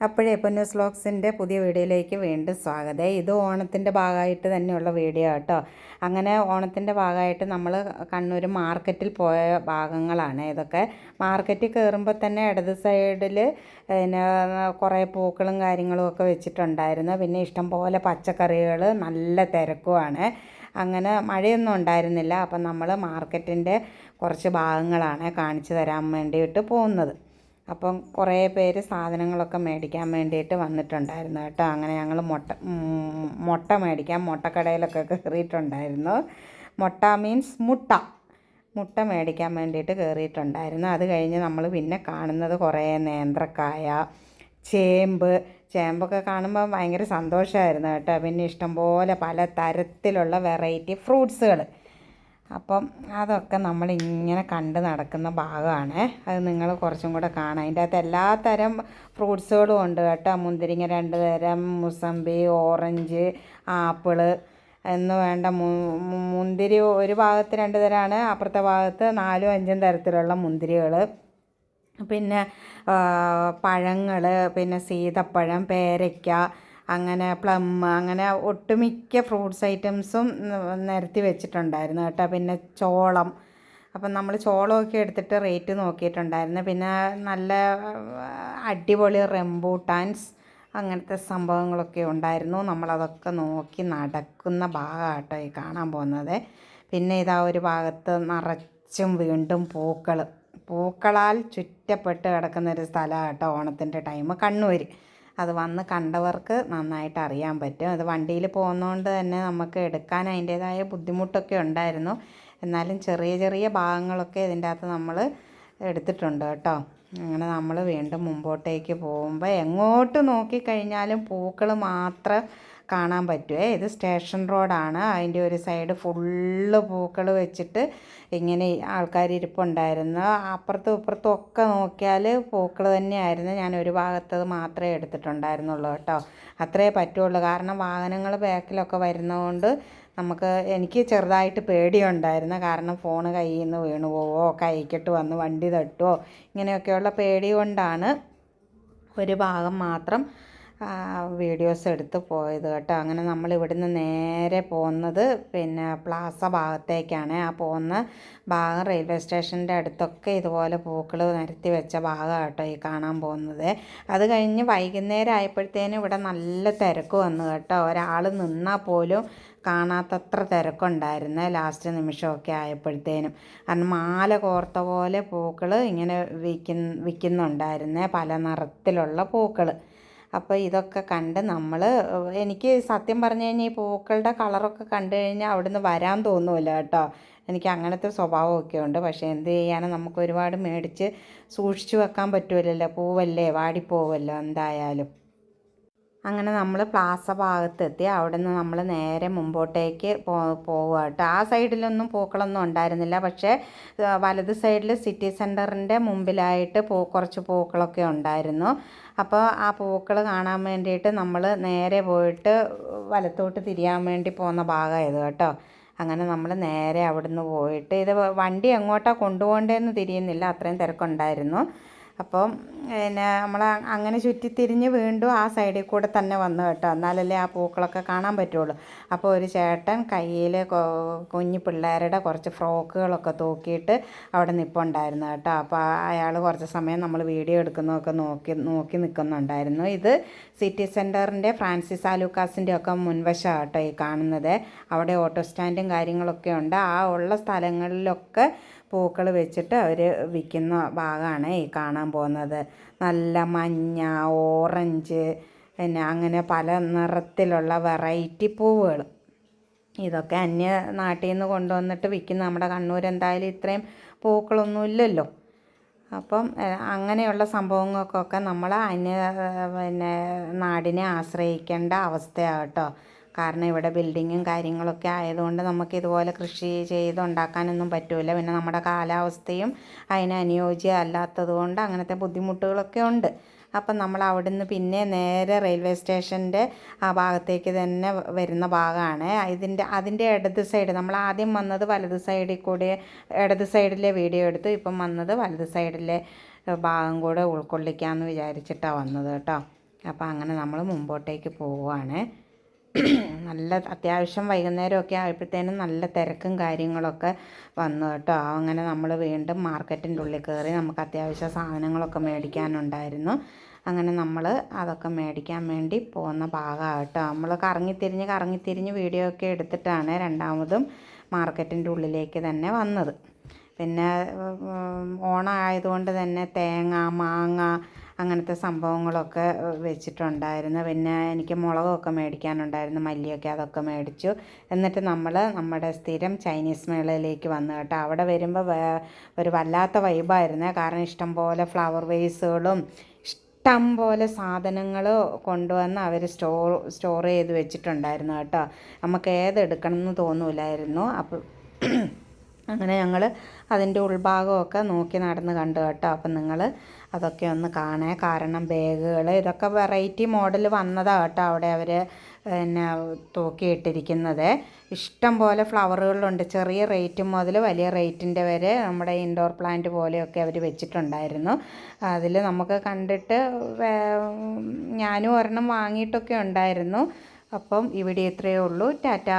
അപ്പോഴേ പൊന്നൂസ് വ്ലോഗ്സിന്റെ പുതിയ വീഡിയോയിലേക്ക് വീണ്ടും സ്വാഗതം. ഇത് ഓണത്തിന്റെ ഭാഗമായിട്ട് തന്നെയുള്ള വീഡിയോ കേട്ടോ അങ്ങനെ ഓണത്തിന്റെ ഭാഗമായിട്ട് നമ്മൾ കണ്ണൂർ മാർക്കറ്റിൽ പോയ ഭാഗങ്ങളാണ് ഇതൊക്കെ. മാർക്കറ്റിൽ കയറുമ്പോൾ തന്നെ ഇടത് സൈഡിൽ പിന്നെ കുറേ പൂക്കളും കാര്യങ്ങളും ഒക്കെ വെച്ചിട്ടുണ്ടായിരുന്നു. പിന്നെ ഇഷ്ടംപോലെ പച്ചക്കറികൾ നല്ല തിരക്കുമാണ്. അങ്ങനെ മഴയൊന്നും ഉണ്ടായിരുന്നില്ല. അപ്പം നമ്മൾ മാർക്കറ്റിന്റെ കുറച്ച് ഭാഗങ്ങളാണ് കാണിച്ചു തരാൻ വേണ്ടിയിട്ട് പോകുന്നത്. അപ്പം കുറേ പേര് സാധനങ്ങളൊക്കെ മേടിക്കാൻ വേണ്ടിയിട്ട് വന്നിട്ടുണ്ടായിരുന്നു കേട്ടോ. അങ്ങനെ ഞങ്ങൾ മുട്ട മുട്ട മേടിക്കാൻ മുട്ടക്കടയിലൊക്കെ കയറിയിട്ടുണ്ടായിരുന്നു. മുട്ട മീൻസ് മുട്ട. മുട്ട മേടിക്കാൻ വേണ്ടിയിട്ട് കയറിയിട്ടുണ്ടായിരുന്നു. അത് കഴിഞ്ഞ് നമ്മൾ പിന്നെ കാണുന്നത് കുറേ നേന്ത്രക്കായ ചേമ്പ്. ചേമ്പൊക്കെ കാണുമ്പോൾ ഭയങ്കര സന്തോഷമായിരുന്നു കേട്ടോ. പിന്നെ ഇഷ്ടംപോലെ പല തരത്തിലുള്ള വെറൈറ്റി ഫ്രൂട്ട്സുകൾ. അപ്പം അതൊക്കെ നമ്മൾ ഇങ്ങനെ കണ്ട് നടക്കുന്ന ഭാഗമാണ്. അത് നിങ്ങൾ കുറച്ചും കൂടെ കാണാം. അതിന്റെ അകത്ത് എല്ലാ തരം ഫ്രൂട്ട്സുകളും ഉണ്ട് കേട്ടോ. മുന്തിരിങ്ങ രണ്ട് തരം മുസമ്പി ഓറഞ്ച് ആപ്പിൾ എന്ന് വേണ്ട മുന്തിരി ഒരു ഭാഗത്ത് രണ്ട് തരമാണ് അപ്പുറത്തെ ഭാഗത്ത് നാലും അഞ്ചും തരത്തിലുള്ള മുന്തിരികൾ പിന്നെ പഴങ്ങൾ പിന്നെ സീതപ്പഴം പേരയ്ക്ക അങ്ങനെ പ്ലം അങ്ങനെ ഒട്ടുമിക്ക ഫ്രൂട്ട്സ് ഐറ്റംസും നിരത്തി വെച്ചിട്ടുണ്ടായിരുന്നു കേട്ടോ. പിന്നെ ചോളം. അപ്പം നമ്മൾ ചോളമൊക്കെ എടുത്തിട്ട് റേറ്റ് നോക്കിയിട്ടുണ്ടായിരുന്നു. പിന്നെ നല്ല അടിപൊളി റെംബൂട്ടാൻസ് അങ്ങനത്തെ സംഭവങ്ങളൊക്കെ ഉണ്ടായിരുന്നു. നമ്മളതൊക്കെ നോക്കി നടക്കുന്ന ഭാഗമാട്ടോ ഈ കാണാൻ പോകുന്നത്. പിന്നെ ഇതാ ഒരു ഭാഗത്ത് നിറച്ചും വീണ്ടും പൂക്കൾ പൂക്കളാൽ ചുറ്റപ്പെട്ട് കിടക്കുന്നൊരു സ്ഥലമാണ് കേട്ടോ ഓണത്തിന്റെ ടൈം കണ്ണൂർ അത് വന്ന് കണ്ടവർക്ക് നന്നായിട്ട് അറിയാൻ പറ്റും. അത് വണ്ടിയിൽ പോകുന്നതുകൊണ്ട് തന്നെ നമുക്ക് എടുക്കാൻ അതിന്റേതായ ബുദ്ധിമുട്ടൊക്കെ ഉണ്ടായിരുന്നു. എന്നാലും ചെറിയ ചെറിയ ഭാഗങ്ങളൊക്കെ ഇതിന്റെ അകത്ത് നമ്മൾ എടുത്തിട്ടുണ്ട് കേട്ടോ. അങ്ങനെ നമ്മൾ വീണ്ടും മുമ്പോട്ടേക്ക് പോകുമ്പോൾ എങ്ങോട്ട് നോക്കിക്കഴിഞ്ഞാലും പൂക്കൾ മാത്രം കാണാൻ പറ്റുമേ ഇത് സ്റ്റേഷൻ റോഡാണ്. അതിന്റെ ഒരു സൈഡ് ഫുള്ള് പൂക്കൾ വെച്ചിട്ട് ഇങ്ങനെ ആൾക്കാർ ഇരിപ്പുണ്ടായിരുന്നു അപ്പുറത്തും ഇപ്പുറത്തും ഒക്കെ നോക്കിയാൽ പൂക്കൾ തന്നെയായിരുന്നു. ഞാൻ ഒരു ഭാഗത്തത് മാത്രമേ എടുത്തിട്ടുണ്ടായിരുന്നുള്ളൂ കേട്ടോ. അത്രേ പറ്റുള്ളൂ. കാരണം വാഹനങ്ങൾ ബാക്കിലൊക്കെ വരുന്നതുകൊണ്ട് നമുക്ക് എനിക്ക് ചെറുതായിട്ട് പേടിയുണ്ടായിരുന്നു. കാരണം ഫോൺ കയ്യിൽ നിന്ന് വീണു പോവോ കൈക്കിട്ട് വന്ന് വണ്ടി തട്ടുമോ ഇങ്ങനെയൊക്കെയുള്ള പേടി കൊണ്ടാണ് ഒരു ഭാഗം മാത്രം വീഡിയോസ് എടുത്ത് പോയത് കേട്ടോ. അങ്ങനെ നമ്മൾ ഇവിടുന്ന് നേരെ പോകുന്നത് പിന്നെ പ്ലാസ ഭാഗത്തേക്കാണ്. ആ പോകുന്ന ഭാഗം റെയിൽവേ സ്റ്റേഷന്റെ അടുത്തൊക്കെ ഇതുപോലെ പൂക്കൾ നിരത്തി വെച്ച ഭാഗം കേട്ടോ ഈ കാണാൻ പോകുന്നത്. അത് കഴിഞ്ഞ് വൈകുന്നേരം ആയപ്പോഴത്തേനും ഇവിടെ നല്ല തിരക്ക് വന്നു കേട്ടോ. ഒരാൾ നിന്നാൽ പോലും കാണാത്തത്ര തിരക്കുണ്ടായിരുന്നു ലാസ്റ്റ് നിമിഷമൊക്കെ ആയപ്പോഴത്തേനും. കാരണം മാല കോർത്ത പോലെ പൂക്കൾ ഇങ്ങനെ വിൽക്കുന്ന വിൽക്കുന്നുണ്ടായിരുന്നേ പല നിറത്തിലുള്ള പൂക്കൾ. അപ്പോൾ ഇതൊക്കെ കണ്ട് നമ്മൾ എനിക്ക് സത്യം പറഞ്ഞു കഴിഞ്ഞാൽ ഈ പൂക്കളുടെ കളറൊക്കെ കണ്ടു കഴിഞ്ഞാൽ അവിടുന്ന് വരാൻ തോന്നുമല്ലോ കേട്ടോ. എനിക്ക് അങ്ങനത്തെ സ്വഭാവമൊക്കെ ഉണ്ട്. പക്ഷേ എന്ത് ചെയ്യാനും? നമുക്ക് ഒരുപാട് മേടിച്ച് സൂക്ഷിച്ചു വെക്കാൻ പറ്റുമല്ലോ പൂവല്ലേ? വാടിപ്പോവല്ലോ എന്തായാലും. അങ്ങനെ നമ്മൾ പ്ലാസ ഭാഗത്തെത്തി അവിടെ നിന്ന് നമ്മൾ നേരെ മുമ്പോട്ടേക്ക് പോ പോവുക കേട്ടോ. ആ സൈഡിലൊന്നും പൂക്കളൊന്നും ഉണ്ടായിരുന്നില്ല. പക്ഷേ വലത് സൈഡിൽ സിറ്റി സെന്ററിന്റെ മുമ്പിലായിട്ട് പൂ കുറച്ച് പൂക്കളൊക്കെ ഉണ്ടായിരുന്നു. അപ്പോൾ ആ പൂക്കൾ കാണാൻ വേണ്ടിയിട്ട് നമ്മൾ നേരെ പോയിട്ട് വലത്തോട്ട് തിരിയാൻ വേണ്ടി പോകുന്ന ഭാഗമായത് കേട്ടോ. അങ്ങനെ നമ്മൾ നേരെ അവിടുന്ന് പോയിട്ട് ഇത് വണ്ടി എങ്ങോട്ടാണ് കൊണ്ടുപോകേണ്ടതെന്ന് തിരിയുന്നില്ല. അത്രയും തിരക്കുണ്ടായിരുന്നു. അപ്പം പിന്നെ നമ്മൾ അങ്ങനെ ചുറ്റി ചുറ്റിത്തിരിഞ്ഞ് വീണ്ടും ആ സൈഡിൽ കൂടെ തന്നെ വന്നു കേട്ടോ. എന്നാലല്ലേ ആ പൂക്കളൊക്കെ കാണാൻ പറ്റുള്ളൂ. അപ്പോൾ ഒരു ചേട്ടൻ കയ്യിൽ കുഞ്ഞു പിള്ളേരുടെ കുറച്ച് ഫ്രോക്കുകളൊക്കെ തൂക്കിയിട്ട് അവിടെ നിൽപ്പുണ്ടായിരുന്നു കേട്ടോ. അപ്പോൾ അയാൾ കുറച്ച് സമയം നമ്മൾ വീഡിയോ എടുക്കുന്നതൊക്കെ നോക്കി നോക്കി നിൽക്കുന്നുണ്ടായിരുന്നു ഇത് സിറ്റി സെന്ററിന്റെ ഫ്രാൻസിസ് ആലൂക്കാസിന്റെ ഒക്കെ മുൻവശമാണ് കേട്ടോ ഈ കാണുന്നത്. അവിടെ ഓട്ടോ സ്റ്റാൻഡും കാര്യങ്ങളൊക്കെ ഉണ്ട്. ആ ഉള്ള സ്ഥലങ്ങളിലൊക്കെ പൂക്കൾ വെച്ചിട്ട് അവർ വിൽക്കുന്ന ഭാഗമാണ് ഈ കാണാൻ പോകുന്നത്. നല്ല മഞ്ഞ ഓറഞ്ച് പിന്നെ അങ്ങനെ പല നിറത്തിലുള്ള വെറൈറ്റി പൂവുകൾ. ഇതൊക്കെ അന്യ നാട്ടിൽ നിന്ന് കൊണ്ടുവന്നിട്ട് വിൽക്കുന്ന നമ്മുടെ കണ്ണൂർ എന്തായാലും ഇത്രയും പൂക്കളൊന്നും ഇല്ലല്ലോ. അപ്പം അങ്ങനെയുള്ള സംഭവങ്ങൾക്കൊക്കെ നമ്മൾ അന്യ പിന്നെ നാടിനെ ആശ്രയിക്കേണ്ട അവസ്ഥയാണ് കേട്ടോ. കാരണം ഇവിടെ ബിൽഡിങ്ങും കാര്യങ്ങളൊക്കെ ആയതുകൊണ്ട് നമുക്ക് ഇതുപോലെ കൃഷി ചെയ്ത് ഉണ്ടാക്കാനൊന്നും പറ്റില്ല പിന്നെ നമ്മുടെ കാലാവസ്ഥയും അതിനനുയോജ്യം അല്ലാത്തതുകൊണ്ട് അല്ലാത്തത് കൊണ്ട് അങ്ങനത്തെ ബുദ്ധിമുട്ടുകളൊക്കെ ഉണ്ട്. അപ്പം നമ്മൾ അവിടുന്ന് പിന്നെ നേരെ റെയിൽവേ സ്റ്റേഷന്റെ ആ ഭാഗത്തേക്ക് തന്നെ വരുന്ന ഭാഗമാണ്. ഇതിന്റെ അതിന്റെ ഇടത് സൈഡ് നമ്മൾ ആദ്യം വന്നത് വലത് സൈഡിൽ കൂടി ഇടത് സൈഡിലെ വീഡിയോ എടുത്തു. ഇപ്പം വന്നത് വലത് സൈഡിലെ ഭാഗം കൂടെ ഉൾക്കൊള്ളിക്കാമെന്ന് വിചാരിച്ചിട്ടാണ് വന്നത് കേട്ടോ. അപ്പോൾ അങ്ങനെ നമ്മൾ മുമ്പോട്ടേക്ക് പോവുകയാണ്. നല്ല അത്യാവശ്യം വൈകുന്നേരമൊക്കെ ആയപ്പോഴത്തേനും നല്ല തിരക്കും കാര്യങ്ങളൊക്കെ വന്നു കേട്ടോ. അങ്ങനെ നമ്മൾ വീണ്ടും മാർക്കറ്റിന്റെ ഉള്ളിൽ കയറി നമുക്ക് അത്യാവശ്യം സാധനങ്ങളൊക്കെ മേടിക്കാനുണ്ടായിരുന്നു. അങ്ങനെ നമ്മൾ അതൊക്കെ മേടിക്കാൻ വേണ്ടി പോകുന്ന ഭാഗമാണ് കേട്ടോ. നമ്മൾ കറങ്ങിത്തിരിഞ്ഞ് കറങ്ങിത്തിരിഞ്ഞ് വീഡിയോ ഒക്കെ എടുത്തിട്ടാണ് രണ്ടാമതും മാർക്കറ്റിന്റെ ഉള്ളിലേക്ക് തന്നെ വന്നത്. പിന്നെ ഓണം ആയതുകൊണ്ട് തന്നെ തേങ്ങ മാങ്ങ അങ്ങനത്തെ സംഭവങ്ങളൊക്കെ വെച്ചിട്ടുണ്ടായിരുന്നു. പിന്നെ എനിക്ക് മുളകൊക്കെ മേടിക്കാനുണ്ടായിരുന്നു മല്ലിയൊക്കെ അതൊക്കെ മേടിച്ചു. എന്നിട്ട് നമ്മൾ നമ്മുടെ സ്ഥിരം ചൈനീസ് മേളയിലേക്ക് വന്നു കേട്ടോ. അവിടെ വരുമ്പോൾ ഒരു വല്ലാത്ത വൈബായിരുന്നു കാരണം ഇഷ്ടം പോലെ ഫ്ലവർ വേസുകളും ഇഷ്ടം പോലെ സാധനങ്ങൾ കൊണ്ടുവന്ന് അവർ സ്റ്റോർ സ്റ്റോർ ചെയ്ത് വെച്ചിട്ടുണ്ടായിരുന്നു കേട്ടോ. നമുക്ക് ഏതെടുക്കണം എന്ന് തോന്നൂലായിരുന്നു. അപ്പോൾ അങ്ങനെ ഞങ്ങൾ അതിന്റെ ഉൾഭാഗമൊക്കെ നോക്കി നടന്ന് കണ്ടു കേട്ടോ. അപ്പം നിങ്ങൾ അതൊക്കെ ഒന്ന് കാണേ. കാരണം ബാഗുകൾ ഇതൊക്കെ വെറൈറ്റി മോഡൽ വന്നതാണ് കേട്ടോ അവിടെ അവർ പിന്നെ തൂക്കിയിട്ടിരിക്കുന്നത്. ഇഷ്ടം പോലെ ഫ്ലവറുകളുണ്ട്. ചെറിയ റേറ്റ് മുതൽ വലിയ റേറ്റിന്റെ വരെ നമ്മുടെ ഇൻഡോർ പ്ലാന്റ് പോലെയൊക്കെ അവർ വെച്ചിട്ടുണ്ടായിരുന്നു. അതിൽ നമുക്ക് കണ്ടിട്ട് ഞാനും ഒരെണ്ണം വാങ്ങിയിട്ടൊക്കെ ഉണ്ടായിരുന്നു. അപ്പം ഇവിടെ ഇത്രയേ ഉള്ളൂ. ടാറ്റാ!